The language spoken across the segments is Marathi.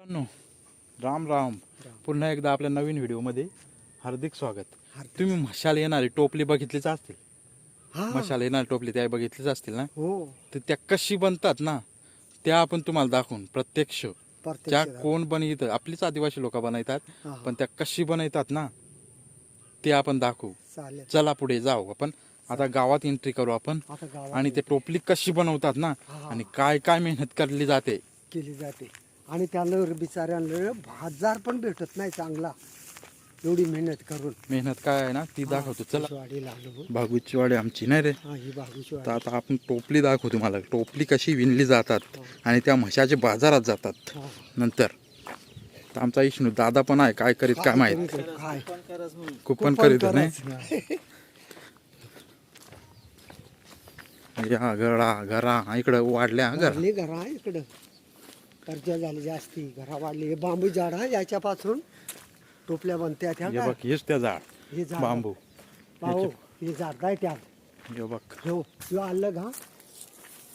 मित्रांनो राम राम. पुन्हा एकदा आपल्या नवीन व्हिडिओमध्ये हार्दिक स्वागत. तुम्ही मशाल येणारी टोपली बघितलीच असतील. मशाल येणारी टोपली त्या बघितलीच असतील ना? हो. तर त्या कशी बनतात ना त्या आपण तुम्हाला दाखवून प्रत्यक्ष. त्या कोण बनवित आपलीच आदिवासी लोक बनवतात. पण त्या कशी बनवतात ना ते आपण दाखवू. चला पुढे जाऊ आपण. आता गावात एंट्री करू आपण. आणि ते टोपली कशी बनवतात ना. आणि काय काय मेहनत करली जाते. केली जाते. आणि त्याला बिचाऱ्यांना बाजार पण भेटत नाही चांगला. एवढी मेहनत करून. मेहनत काय आहे ना ती दाखवतो. चला. वाडीला आलो भागूची वाडी आमची नाही रे. हा ही बागूची तर आता आपण टोपली दाखवू तुम्हाला. टोपली कशी विणली जातात आणि त्या म्हशाचे बाजारात जातात. हा. नंतर. तर आमचा इष्णू दादा पण आहे काय करीत काय माहीत. काय? कुपन करीत नाही. या घरा घरा इकडं वाढल्या घर. घरा इकडं. कर्ज झाली जास्ती घरा वाढली हे बांबू झाड हा याच्यापासून टोपल्या बनत्या त्या हे काय? बघ हेच त्या झाड. हे झाड. बांबू. पाहो हे झाड आहे त्या? हे बघ. हो यो अलग हा?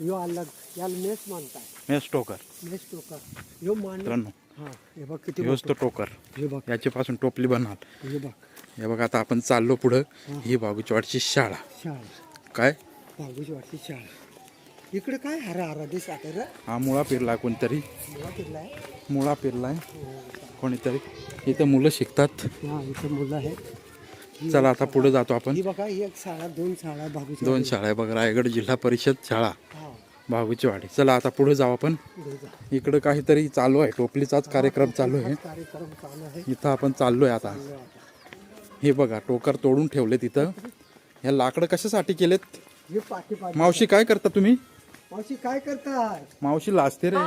यो अलग याला मेस म्हणताय हेच टोकर. मेस टोकर. यो मान मित्रांनो हा हे बघ किती हेच तो टोकर. हे बघ. याच्यापासून टोपली बनणार. हे बघ. हे बघ आता आपण चाललो पुढं. ही. बागूची वाडची शाळा. शाळा. काय? बागूची वाटती शाळा. इकडे काय हरा हरा दिसत रे? हा मुळा पेरला कोणतरी. मुळा किल्ला मुळा पेरलाय कोणीतरी. इथं मुलं शिकतात. हा इथं मुलं आहेत. चला आता पुढे जातो आपण. ही बघा ही एक शाळा दोन शाळा बागूची दोन शाळा आहे बघ रायगड जिल्हा परिषद शाळा. हा. भागूची वाडी. चला आता पुढे जाऊ आपण. इकडं काहीतरी चालू आहे. टोपलीचाच कार्यक्रम चालू आहे. कार्यक्रम चालू आहे. इथं आपण चाललोय आता. आहे. हे बघा टोकर तोडून ठेवले तिथं ह्या लाकडं कशासाठी केलेत? हे पाठी पाठी मावशी काय करता तुम्ही? मावशी काय करताय? मावशी लाजते रे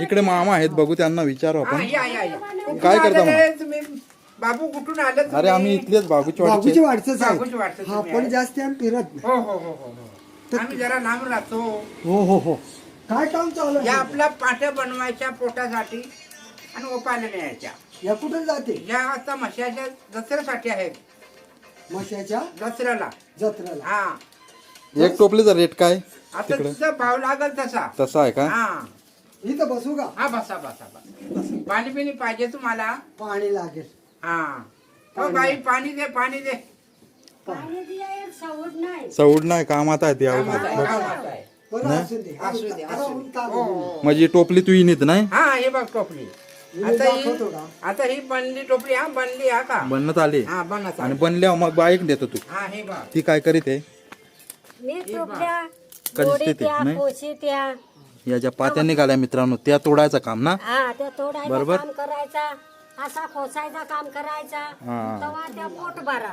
इकडे मामा आहेत बघू त्यांना विचारू आपण. या या या कुठून काय करता मग? आलेले तुम्ही बाबू कुठून आलं तुम्ही? अरे आम्ही इथलेच बागूची बागूची वाडीचे वाटच आहे वाटचं हा तुम्ही पण आहे. जास्त आम्ही फिरत नाही. हो हो हो हो हो. आम्ही जरा लांब राहतो. हो हो हो. काय काम चालू या आहे आपल्या पाट्या बनवायच्या पोटासाठी आणि ओपायला न्यायच्या. या कुठे जाते? या आता म्हशाच्या दसऱ्यासाठी आहेत. मशाच्या? दसऱ्याला जत्रेला. हा. एक टोपलीचा रेट काय आता तुझा भाव लागल तसा. तसा आहे का? हा. इथं बसू का? हा बसा बसा बसा. पाणी पिणी पाहिजे तुम्हाला. पाणी लागेल. हा. हो बाई पाणी दे पाणी दे. चौड नाही. कामात आहे ते कामात आहे, कामात आहे. बरं असू दे असू दे, आता असू ऊन दे. ताप हो, आहे. हो. म्हणजे टोपली तू येत नाही? हा हे बघ टोपली. मी आता दाखवतो ही का? आता ही बनली टोपली हा बनली हा का? बनत आले. हा बनत आणि बनल्यावर मग बाईक देतो तू. हा हे बघ. ती काय करीत आहे? मी गोडी त्या नाही? कोशी त्या. या ज्या पात्या निघाल्या मित्रांनो त्या तोडायचं काम ना? हा त्या तोडायचं बरोबर. काम करायचा. असा खोसायचा काम करायचा. हा. तेव्हा त्या पोट भरा.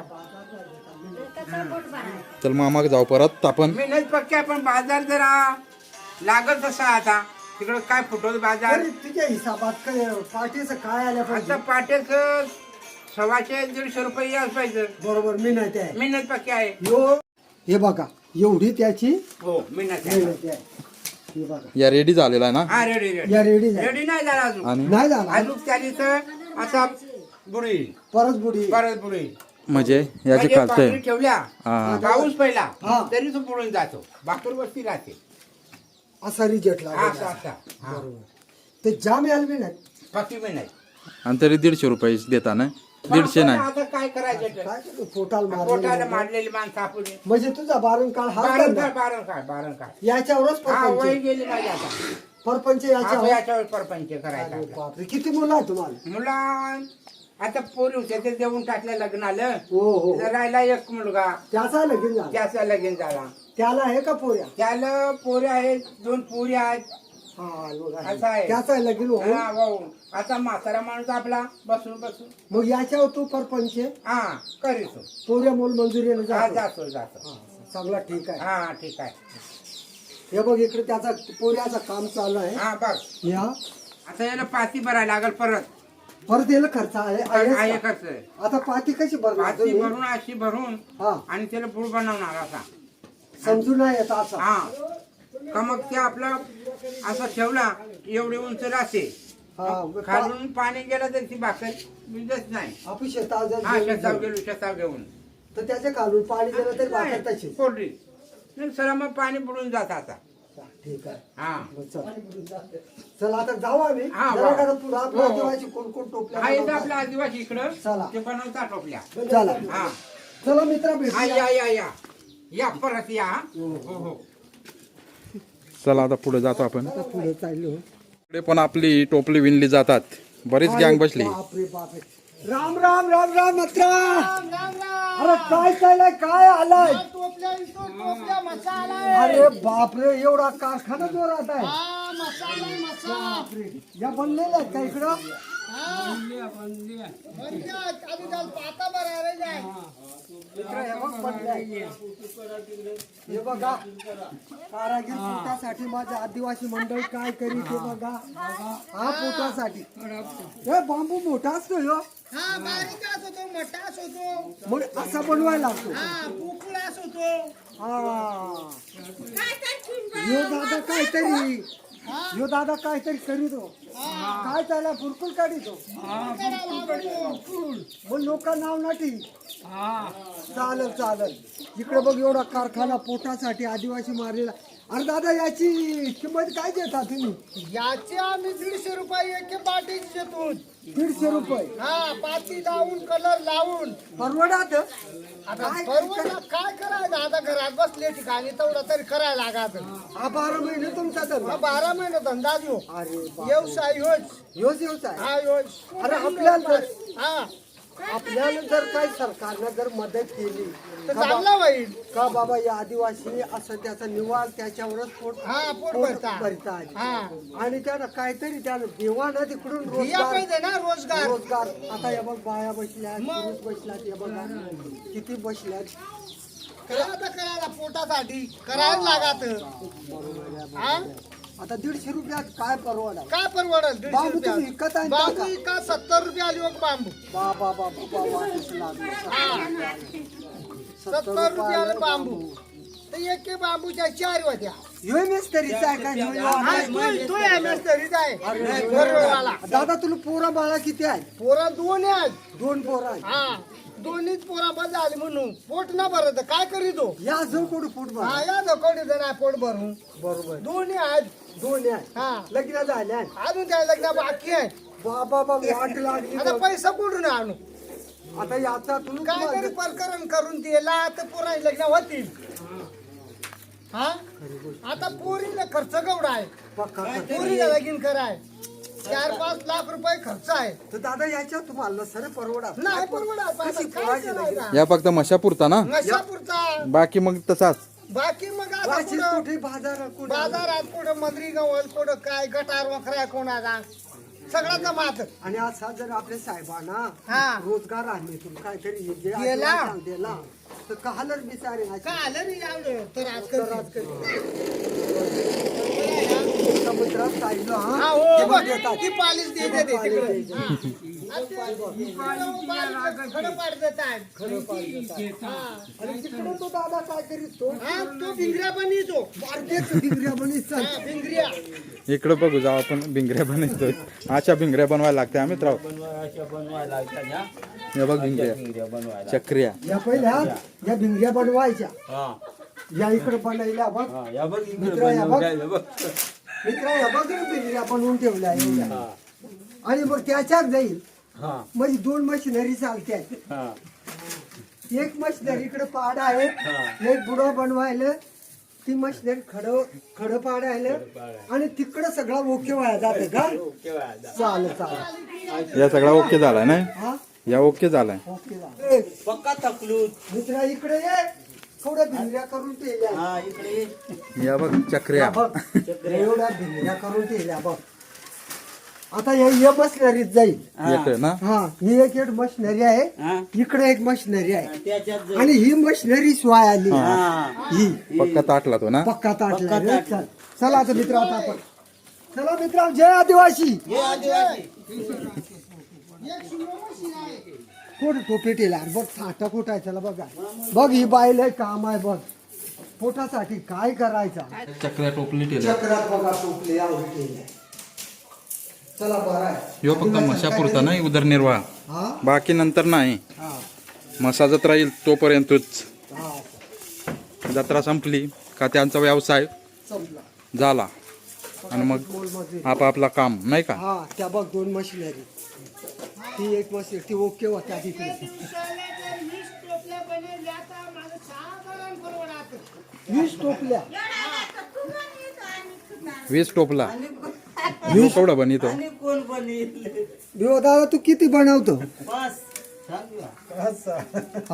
त्याचा पोट भरा. चल मामाग जाऊ परत आपण मी नाही पक्के पण बाजार जरा लागत तसा आता. तिकडं काय फुटवत बाजार? अरे तुझ्या हिसाबात काय पाठीचं काय आलं आता पाहिजे पाटेच सव्वाशे दीडशे रुपये याच पाहिजे. बरोबर मी नाही ते मी नाही पक्के आहे. यो हे बघा. एवढी त्याची हो मी नाही आहे. मेहनत आहे हे बघा. या रेडी झालेला आहे ना? हा रेडी रेडी या रेडी झाली. रेडी नाही झाला अजून. आणि? नाही झाला. अजून त्याची तर असा बुडी. परत बुडी. परत बुडी. म्हणजे याचे म्हणजे खालते पाकळी ठेवल्या. हा. पाऊस पहिला. हा. तरी तो बुडून जातो. भाकर वस्ती राहते. असा रिजेक्ट हा लागेल असा असा. हा. बरोबर. ते जाम यायला बी नाही. पक्की मी नाही. आणि तरी दीडशे रुपये देता ना दीडशे नाही. आता काय करायचं ते? काय करतो, पोटाला पोटाला मारलेलं मारलेली माणसं आपण. म्हणजे तुझा बारण काळ हा बारण धंदा. काय बारण काय बारण काय याच्यावरच हा वय परपंच गेली माझी आता. परपंच आता याच्यावर? याच्यावर परपंच करायचा अरे आपला. बापरे किती मुलं आहे तुम्हाला? मुला आता पोरी होते ते देऊन टाकलं लग्न आलं हो हो. राहिला एक मुलगा. त्याचा लगीन झाला? त्याचा लगीन झाला. त्याला आहे का पोऱ्या? त्याला पोरी आहेत दोन पोरी आहेत. हा. असं आहे. त्याचा लगीन हो हा. आता म्हातारा माणूस आपला. बसून बसून. मग याच्यावर तू परपंच हा करीतो. पोऱ्या मोल मंजुरीला हा जातो. जातो जातो. हा, सगळं ठीक आहे. हा ठीक आहे. हे बघ इकडे त्याचा पोऱ्याचं काम चालू आहे. हा बघ. या. आता याला पाती भरायला लागल परत. परत याला खर्च आहे आहे आहेच का? खर्च. आता पाती कशी भरणार पाती तुम्ही? भरून अशी भरून हा. आणि त्याला पूळ बनवणार असा. समजून नाही येत असं. हा. का मग ते आपला असा ठेवला एवढी उंच राहते. हा खालून पाणी गेलं तर ती भाकर भिजत नाही. आपण हा गेलो शेताव गेलो शेताव घेऊन. तर त्याच्या खालून पाणी दिलं तरी भाकर तशी कोरडी. नाही सर मग पाणी बुडून जात आता. ठीक आहे. हा. चल. आता जाऊ आम्ही. हा, जरा वा. पुढं आपल्या हो, हो. आदिवासी कोण कोण टोपल्या हा येतो बनवतात. आपला आदिवासी इकडं. चला. ते बनवता टोपल्या. चला. हा. चला मित्र हा या या या. या परत या. हा. हो हो. चला आता पुढे जातो आपण. आता पुढे चाललो. पण आपली टोपली विणली जातात. बरीच गँग बसली. बापरे बापरे. राम राम राम राम मित्रा अरे काय चाललंय? काय आलाय? अरे बापरे एवढा कारखाना जोरात आहे. हा. मसाला मसाला. बापरे. या बनलेल्या आहेत का इकडं? पाता बरं जाय. हे. बघ बनलंय. हे बघा. कारागीर पोटासाठी माझ्या आदिवासी मंडळ काय करीत हे. बघा. हा. पोटासाठी. हे बांबू मोठा असतो ह्यो. हा बारीक मोठाच होतो. मग असा बनवायला लागतो. हा होतो. हा. दादा काहीतरी. ह्यो दादा काहीतरी करीतो काय त्याला फुरकुल काढितो मग लोक नाव नाटी. चालेल चालेल. इकडे बघ एवढा कारखाना पोटासाठी आदिवासी मारलेला. अरे दादा याची किंमत काय देता तुम्ही? याचे आम्ही दीडशे रुपये एक पाटीच देतो. दीडशे रुपये? हा पाती लावून कलर लावून. परवडात आता काय परवडलं काय करायचं? आता घरात बसले ठिकाणी तेवढं तरी करायला लागत हा बारा महिने तुमचा हा धंदा बारा महिने धंदा देऊ. अरे बाप. व्यवसाय होच ह्योच व्यवसाय हा होच अरे आपल्याला हा. आपल्याला जर काही सरकारनं जर मदत केली तर का बा- चांगला होईल. का बाबा या आदिवासी असं त्याचा निवास त्याच्यावरच पोट हा पोट भरता. हा. आणि त्यानं काहीतरी त्यानं देवानं तिकडून रोजगार पाहिजे ना रोजगार. रोजगार. आता हे बघ बाया बसल्या मग? पुरुष बसल्यात हे बघा. किती बसल्यात. करायला पोटासाठी. करायला लागत हा आता दीडशे रुपयात काय परवडा? काय परवडल दीडशे बांबू तुम्ही विकत आणता बांबू का? का सत्तर रुपया आली बघ बांबू. बाबा बाबा लागलं. हा. सत्तर सत्तर रुपयाला रुपयाला बांबू. तर एक एक बांबूच्या चार होत्या. ह्यो मिस्त्रीचा आहे का? ह्यो हा आहे? आहे आहे दादा तुला पोरा बाळा किती आहे पोरं दोन आहेत. दोन पोरं आहे हा. दोन्हीच पोरा आली म्हणून. पोट ना भरत काय करीतो या जो कोण पोट हा बाळा या नको नाही पोट भरून. बरोबर. दोन्ही आहेत. दोन आहे हा. लग्न झाल्या अजून त्या लग्न बाकी आहे? बाबा बाबा वाट लागली आता. पैसा कुठून आणू? आता याचा तुला काय तरी प्रकरण करून दिला तर पोरा लग्न होतील. हा? आता पोरीला खर्च केवढा आहे. पोरीला लगीन कराय. चार पाच लाख रुपये खर्च आहे. तर दादा याच्या तुम्हाला सर परवडा. नाही परवडा कशी? या फक्त मशा पुरता ना? नशापुरता बाकी मग तसाच. बाकी मग आता कुठं? कुठे? बाजार कुठे? बाजारात कुठं? मंत्री गवल कुठं? काय? गटार वखरा कोणाचा सगळा जमात आणि असा जर आपल्या साहेबांना हा. रोजगार आहे तुला काहीतरी हे जे दिला. आदिवासी दिला तर कहालर बिचारे आलं नाही यावलं तर आज साईडला हा. हा हो ते बघ, बघ येतात. ती पालीच दे दे दे तिकडे. हा. खडं पाड देत आहे. हा. आणि तिकडे तो दादा काय करीत तो हा, तो भिंगऱ्या पण येतो बारकेच डिग्र्या बनीच हा, भिंगऱ्या. इकडं बघू जाऊ आपण भिंगऱ्या बनवतोय अशा भिंगऱ्या बनवायला लागते आम्ही राव हे बघ भिंगऱ्या. चक्रिया. या पहिल्या या भिंगऱ्या बनवायच्या. या इकडे बनवल्या बघ. मित्र या बघ. मित्र या बघ रे भिंगऱ्या बनवून ठेवल्या एवढ्या. आणि मग त्याच्यात जाईल. म्हणजे दोन मशिनरी चालते एक मशिनरी इकडे पाड आहे. एक बुडा बनवायला ती मशिनरी खड खड पाडायला आणि तिकडं सगळा ओके वाया जाते का? चालेल चालेल. या सगळा ओके झालाय ना हा? या ओके झालाय. ओके झालं. पक्का तकलूत मित्रा इकडे ये. थोड्या भिंगऱ्या करून ठेवल्या. हा इकडे. या बघ चक्रिया. बघ एवढ्या भिंगऱ्या करून ठेवल्या बघ. आता हे हे मशिनरीत जाईल. येतोय ना? हा ही एक एक मशिनरी आहे. इकडे एक मशिनरी आहे. त्याच्यात आणि ही मशिनरी स्वाय आली. हा. ही. पक्का ताटला तो ना? पक्का ताटला रे. चल. चला आता मित्र आता आपण. चला मित्र जय आदिवासी. हे आदिवासी. टोपी टेला बघ थाटा कुठं आहे? चला बघा. बघ ही बाईल आहे काम आहे बघ. पोटासाठी काय करायचा? चक्रिया टोपली ठेवल्या चक्रात बघा टोपले आवडी केली चला बरं आहे. ह्यो फक्त मशा पुरता नाही उदरनिर्वाह. हा? बाकी नंतर नाही. हा. मसा जत्रा येईल तोपर्यंतच. हा. जत्रा संपली का त्यांचा व्यवसाय संपला. झाला. आणि मग मोलमजुरी. आपापला काम नाही का? हा त्या बघ दोन मशिनरी. ती एक मशीन ती ओके होत्या तिकडे वीस टोपल्या. वीस टोपल्या? वीस टोपला. केवढा बनितो? आणि कोण बनेल? बिओ दादा तू किती बनवतो?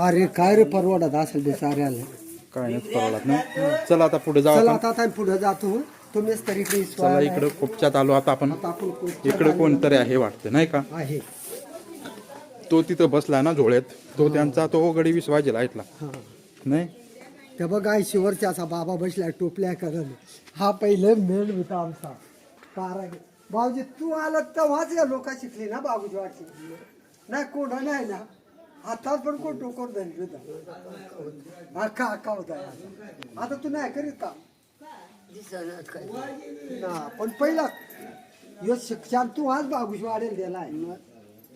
अरे काय रे परवडत असेल बेचाऱ्याला. काय नाही परवडत ना चला आता पुढे जाऊ चला आपण. आता आता पुढे जातो. तुम्हीच तरी काही चला इकडं खूपच्यात आलो आता आपण. आता आपण कोपच्यात इकडं कोणतरी आहे वाटतं नाही का? आहे. तो तिथं बसला ना झोळ्यात. तो त्यांचा तो गडी वीस वाजेला ऐकला. हा. नाही? त्या बघ शिवरच्या असा बाबा बसला टोपल्या करत हा पहिले मेन होता आमचा. कारागीर भाऊजी तू आला तेव्हाच या लोक शिकली ना बाबूजी वाट शिकली नाही कोण नाही ना. आता पण कोण टोकर धरली होता? अख्खा होता? आता तू नाही करीत का? ना पण पहिला यो शिक्षण तू आज बाबूजी वाढेल दिलाय.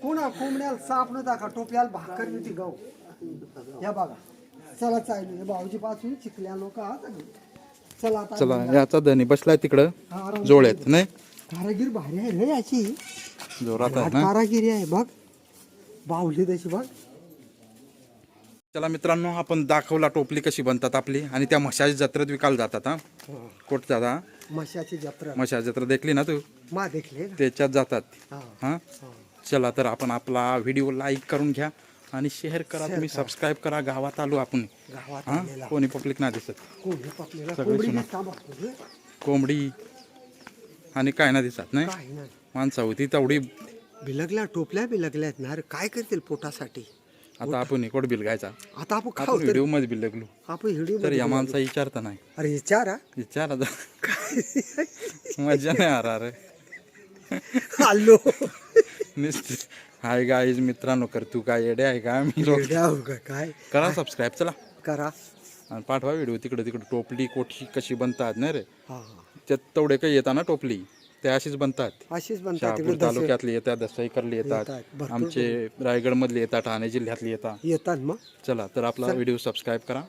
कोणा कोंबड्याला साप न दाखा टोपल्याला भाकर होती गहू. या बघा. चला चालू भाऊजी पासून चिकल्या लोक आहात चला आता चला याचा धनी बसलाय तिकडं. हा, जोळ्यात नाही? कारागीर भारी आहे रे याची जोरात आहे ना कारागिरी आहे बघ. बावली तशी बघ. चला मित्रांनो आपण दाखवला टोपली कशी बनतात आपली. आणि त्या म्हशाच्या जत्रेत विकायला जातात हा. कुठं जाता मशाची जत्रा. म्हशा जत्रा देखली ना तू? मा देखले ना? त्याच्यात जातात. हा. हा. चला तर आपण आपला व्हिडिओ लाईक करून घ्या आणि शेअर करा. तुम्ही सबस्क्राईब करा. गावात आलो आपण. हा? कोणी पब्लिक नाही दिसत. कोंबडी सगळे आणि काय ना दिसत नाही? माणसा होती तेवढी. बिलगल्या टोपल्या बिलगल्यात ना अरे काय करतील पोटासाठी? आता आपण इकडे बिल घ्यायचा आता आपण व्हिडिओमध्ये बिल लागलो आपण व्हिडिओ तर या माणसा विचारता नाही. अरे विचार. विचार मजा नाही आ रे. आलो नुसते हाय गाईज मित्रांनो कर तू काय येडे आहे का? मी लोक येड्या हो का? काय? करा सबस्क्राईब चला. करा. आणि पाठवा व्हिडिओ तिकडे तिकडे टोपली कोठी कशी बनतात नाही रे? हा त्यात तेवढे काही येतात ना टोपली. ते अशीच बनतात. अशीच बनतात शहापूर तिकडे दसरे. तालुक्यातली येतात दसईकरली येतात. येतात, भरपूर आमचे रायगड मधले येतात ठाणे जिल्ह्यातले येतात. येतात मग. चला तर आपला व्हिडिओ सबस्क्राईब करा.